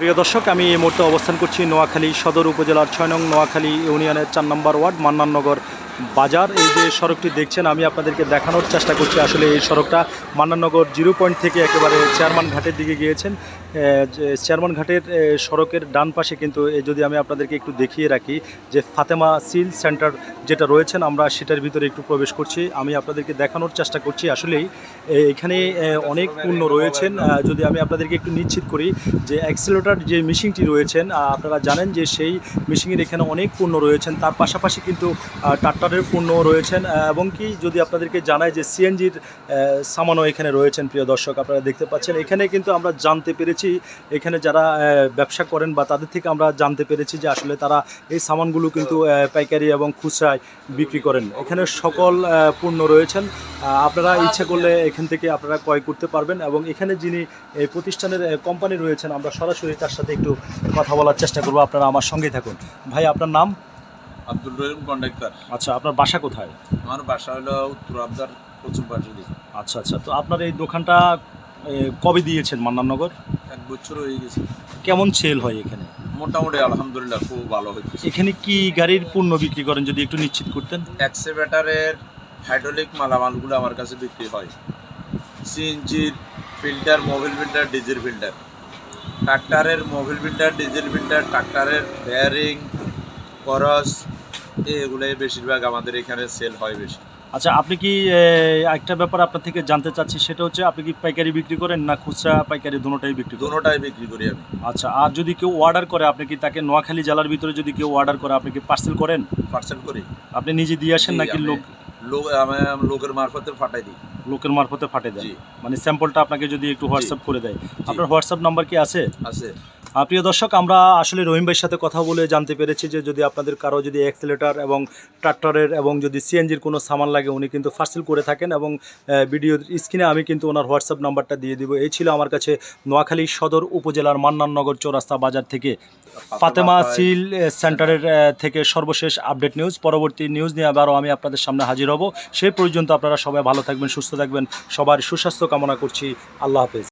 প্রিয় দর্শক, আমি এই মুহূর্তে অবস্থান করছি নোয়াখালী সদর উপজেলার ছয় নং নোয়াখালী ইউনিয়নের চার নম্বর ওয়ার্ড মান্নাননগর বাজার এই যে সড়কটি দেখছেন আমি আপনাদেরকে দেখানোর চেষ্টা করছি। আসলে এই সড়কটা মান্নাননগর জিরো পয়েন্ট থেকে একেবারে চেয়ারম্যান ঘাটের দিকে গিয়েছেন। চেয়ারম্যান ঘাটের সড়কের ডান পাশে কিন্তু যদি আমি আপনাদেরকে একটু দেখিয়ে রাখি যে ফাতেমা সিল সেন্টার যেটা রয়েছেন আমরা সেটার ভিতরে একটু প্রবেশ করছি। আমি আপনাদেরকে দেখানোর চেষ্টা করছি। আসলেই এখানে অনেক পণ্য রয়েছেন। যদি আমি আপনাদেরকে একটু নিশ্চিত করি যে অ্যাক্সিলেটার যে মেশিনটি রয়েছেন আপনারা জানেন যে সেই মেশিনের এখানে অনেক পণ্য রয়েছেন। তার পাশাপাশি কিন্তু আহ, ট্রাক্টরের পণ্য রয়েছেন এবং কি যদি আপনাদেরকে জানাই যে সিএনজির সামানও এখানে রয়েছেন প্রিয় দর্শক, আপনারা দেখতে পাচ্ছেন। এখানে কিন্তু আমরা জানতে পেরেছি, এখানে যারা ব্যবসা করেন বা তাদের থেকে আমরা জানতে পেরেছি যে আসলে তারা এই সামানগুলো কিন্তু পাইকারি এবং খুচরায় বিক্রি করেন। এখানে সকল পণ্য রয়েছেন। আপনারা ইচ্ছা করলে এখান থেকে আপনারা ক্রয় করতে পারবেন এবং এখানে যিনি এই প্রতিষ্ঠানের কোম্পানি রয়েছেন, আমরা সরাসরি তার সাথে একটু কথা বলার চেষ্টা করব। আপনারা আমার সঙ্গেই থাকুন। ভাই, আপনার নাম? আব্দুল রহিম কন্ডাক্টর। আচ্ছা আপনার বাসা কোথায়? আমার বাসা হলো উত্তর আবদার পশ্চিম পাশে দিকে আচ্ছা আচ্ছা তো আপনার এই দোকানটা কবে দিয়েছেন মান্নাননগর এক বছর হয়ে গেছে। কেমন সেল হয় এখানে? মোটামুটি আলহামদুলিল্লাহ খুব ভালো হচ্ছে এখানে কি গাড়ির পণ্য বিক্রি করেন যদি একটু নিশ্চিত করতেন? এক্সেভেটারের হাইড্রোলিক মালামালগুলো আমার কাছে বিক্রি হয়। সিএনজির filter Mobil filter diesel filter. ট্রাক্টারের মোবিল ফিল্টার ডিজেল ফিল্টার ট্রাক্টারের বেয়ারিং করস এগুলোই বেশিরভাগ আমাদের এখানে সেল হয় বেশি। আচ্ছা আপনি কি একটা ব্যাপার আপনার থেকে জানতে চাচ্ছি সেটা হচ্ছে আপনি কি পাইকারি বিক্রি করেন না খুচরা পাইকারি দুটোটাই বিক্রি দুটোটাই বিক্রি করি আমি। আচ্ছা আর যদি কেউ অর্ডার করে আপনি কি তাকে নোয়াখালী জেলার ভিতরে যদি কেউ অর্ডার করে আপনি কি পার্সেল করেন? পার্সেল করি। আপনি নিজে দিয়ে আসেন নাকি লোক? লোক আমি লোকের মারফতে ফাটাই দিই। লোকের মারফতে ফাটে দেয় মানে স্যাম্পলটা আপনাকে যদি একটু হোয়াটসঅ্যাপ করে দেয়। আপনার হোয়াটসঅ্যাপ নাম্বার কি আছে? আছে। প্রিয় দর্শক আমরা আসলে রহিম ভাইয়ের সাথে কথা বলে জানতে পেরেছি যে যদি আপনাদের কারও যদি অ্যাক্সিলেটার এবং ট্রাক্টরের এবং যদি সিএনজির কোনো সামান লাগে উনি কিন্তু পার্সেল করে থাকেন এবং ভিডিওর স্ক্রিনে আমি কিন্তু ওনার হোয়াটসঅ্যাপ নাম্বারটা দিয়ে দিব। এই ছিল আমার কাছে নোয়াখালী সদর উপজেলার মান্নাননগর চৌরাস্তা বাজার থেকে। ফাতেমা সিল সেন্টারের থেকে সর্বশেষ আপডেট নিউজ পরবর্তী নিউজ নিয়ে আবারও আমি আপনাদের সামনে হাজির হব। সেই পর্যন্ত আপনারা সবাই ভালো থাকবেন সুস্থ থাকবেন। সবার সুস্বাস্থ্য কামনা করছি। আল্লাহ হাফেজ।